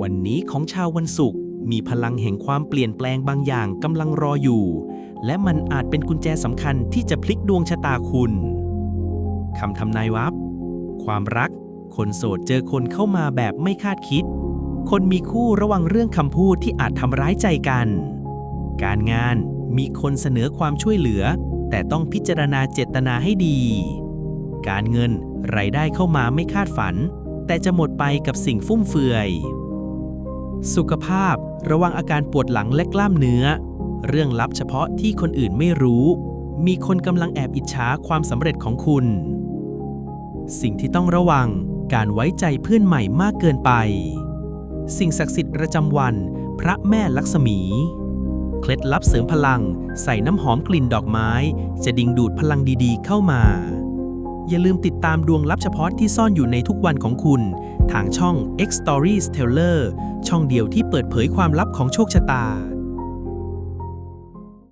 วันนี้ของชาววันศุกร์มีพลังแห่งความเปลี่ยนแปลงบางอย่างกำลังรออยู่ และมันอาจเป็นกุญแจสำคัญที่จะพลิกดวงชะตาคุณคำทำนายวับ ความรัก คนโสดเจอคนเข้ามาแบบไม่คาดคิด คนมีคู่ระวังเรื่องคำพูดที่อาจทำร้ายใจกัน การงานมีคนเสนอความช่วยเหลือ แต่ต้องพิจารณาเจตนาให้ดี การเงินรายได้เข้ามาไม่คาดฝัน แต่จะหมดไปกับสิ่งฟุ่มเฟือย สุขภาพ ระวังอาการปวดหลังและกล้ามเนื้อ เรื่องลับเฉพาะที่คนอื่นไม่รู้ มีคนกำลังแอบอิจฉาความสำเร็จของคุณ สิ่งที่ต้องระวัง การไว้ใจเพื่อนใหม่มากเกินไป สิ่งศักดิ์สิทธิ์ประจำวัน พระแม่ลักษมี เคล็ดลับเสริมพลัง ใส่น้ำหอมกลิ่นดอกไม้ จะดึงดูดพลังดีๆ เข้ามา อย่าลืมติดตามดวงลับเฉพาะที่ซ่อนอยู่ในทุกวันของคุณ ทางช่อง X Stories Teller ช่องเดียวที่เปิดเผยความลับของโชคชะตา